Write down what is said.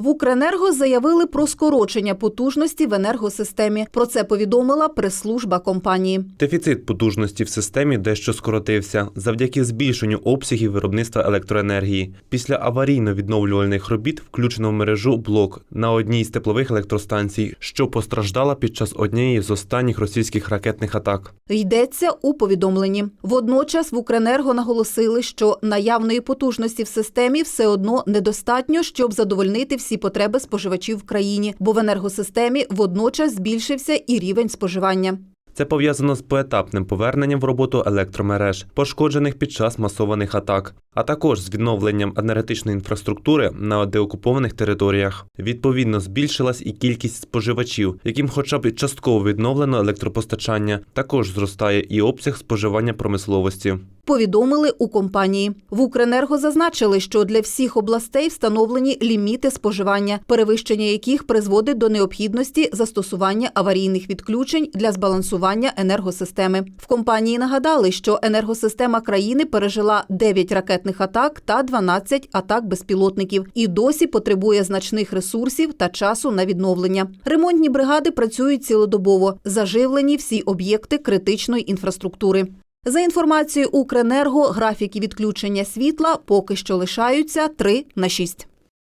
В Укренерго заявили про скорочення потужності в енергосистемі. Про це повідомила прес-служба компанії. Дефіцит потужності в системі дещо скоротився завдяки збільшенню обсягів виробництва електроенергії. Після аварійно-відновлювальних робіт включено в мережу блок на одній з теплових електростанцій, що постраждала під час однієї з останніх російських ракетних атак. Йдеться у повідомленні. Водночас в Укренерго наголосили, що наявної потужності в системі все одно недостатньо, щоб задовольнити всі потреби споживачів в країні, бо в енергосистемі водночас збільшився і рівень споживання. Це пов'язано з поетапним поверненням в роботу електромереж, пошкоджених під час масованих атак, а також з відновленням енергетичної інфраструктури на деокупованих територіях. Відповідно, збільшилась і кількість споживачів, яким хоча б частково відновлено електропостачання. Також зростає і обсяг споживання промисловості. Повідомили у компанії. В Укренерго зазначили, що для всіх областей встановлені ліміти споживання, перевищення яких призводить до необхідності застосування аварійних відключень для збалансування енергосистеми. В компанії нагадали, що енергосистема країни пережила 9 ракетних атак та 12 атак безпілотників і досі потребує значних ресурсів та часу на відновлення. Ремонтні бригади працюють цілодобово, заживлені всі об'єкти критичної інфраструктури. За інформацією Укренерго, графіки відключення світла поки що лишаються 3 на 6.